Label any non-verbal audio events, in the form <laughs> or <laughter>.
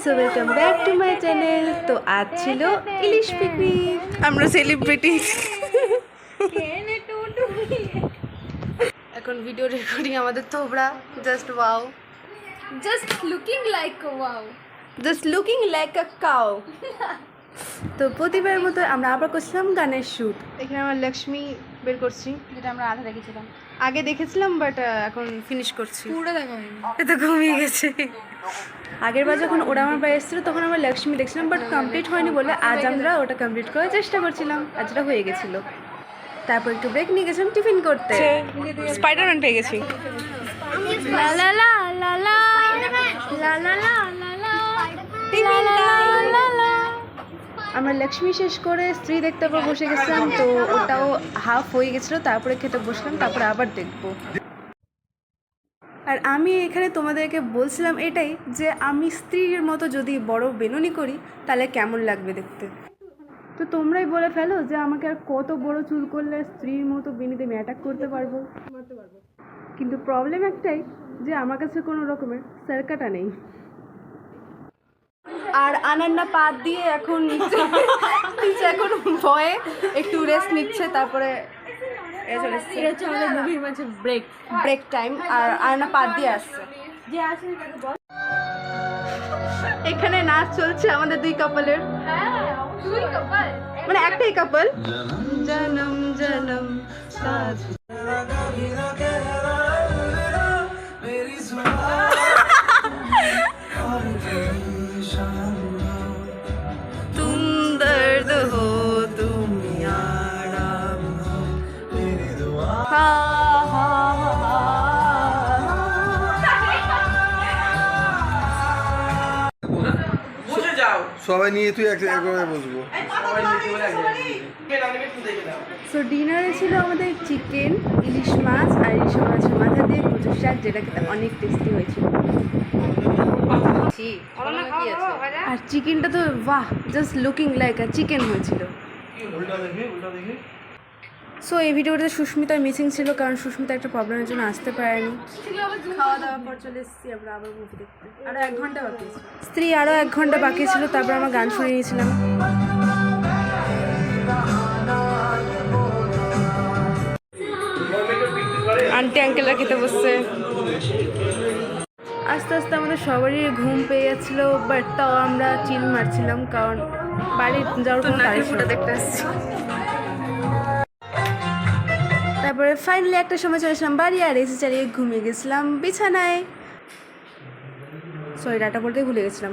So welcome back to my channel তো আজ ছিল ইলিশ পিকনিক। আমরা সেলিব্রিটি এখন ভিডিও রেকর্ডিং আমাদের থোবড়া just wow Just looking like a wow. Just looking like a cow তো প্রতিবার মতো আমরা আবার করছিলাম গানের শ্যুট এখানে আমরা লক্ষ্মী বের করছি। যেটা আমরা আধা দেখেছিলাম। আগে দেখেছিলাম বাট এখন ফিনিশ করছি। পুরো দেখা হয়নি। এতো ঘুমিয়ে গেছে। আগের বার যখন ওরা আমার বাড়ি এসেছিল তখন আমরা লক্ষ্মী দেখছিলাম বাট কমপ্লিট হয়নি বলে আজ আমরা ওটা কমপ্লিট করার চেষ্টা করছিলাম আজ এটা হয়ে গেছিল তারপর একটু ব্রেক নিয়ে গেছিলাম টিফিন করতে স্পাইডারম্যান পেয়ে গেছি লা লা লা লা লা লা লা লা লা লা লা লা লা লা আমরা লক্ষ্মী শেষ করে স্ত্রী দেখতে আবার বসে গেছিলাম তো ওটাও হাফ হয়ে গেছিল তারপরে খেতে বসলাম তারপরে আবার দেখব আর আমি এখানে তোমাদেরকে বলছিলাম এটাই যে আমি স্ত্রীর মতো যদি বড় বেনুনি করি, তাহলে কেমন লাগবে দেখতে? তো তোমরাই বলে ফেলো যে আমাকে আর কত বড় চুল করলে স্ত্রীর মতো বেনিতে আমি অ্যাটাক করতে পারব? কিন্তু প্রবলেম একটাই যে আমার কাছে কোনো রকমের সার্কাটা নেই। আর আনান্না পাত দিয়ে এখন <laughs> এখন ভয়ে একটু রেস্ট নিচ্ছে, তারপরে এটা হচ্ছে আমাদের মুভির মাঝে ব্রেক ব্রেক টাইম আর আয়না পাত দিয়ে আসছে যে এখানে নাচ চলছে আমাদের দুই কাপলের হ্যাঁ মানে একটাই কাপল জনম জনম সবাই নিয়ে তুই এক একবারে বসবো। সো ডিনারে ছিল আমাদের চিকেন ইলিশ মাছ আর ইলিশ মাছ মাথা দিয়ে কচু শাক যেটা খেতে অনেক টেস্টি হয়েছিল। আর চিকেনটা তো বাহ জাস্ট লুকিং লাইক আর চিকেন হয়েছিল। সো এই ভিডিওতে সুস্মিতার মিসিং ছিল কারণ সুস্মিতা একটা প্রবলেমের জন্য আসতে পারেনি। খাওয়া দাওয়ার পর চলে এসেছি আমরা আবার মুভি দেখতে। আরও এক ঘণ্টা বাকি স্ত্রী আরও এক ঘণ্টা বাকি ছিল, তারপর আমরা গান শুনে নিয়েছিলাম। আন্টি আঙ্কেলরা খেতে বসছে। আস্তে আস্তে আমাদের সবারই ঘুম পেয়ে যাচ্ছিল বাট তাও আমরা চিল মারছিলাম, কারণ বাড়ি যাওয়ার কোনো দেখতে আসছি। তারপরে ফাইনালি একটা সময় চলে এসলাম বাড়ি আর এসে চালিয়ে ঘুমিয়ে গেছিলাম, বিছানায়। সরি ডাটা বলতে ভুলে গেছিলাম।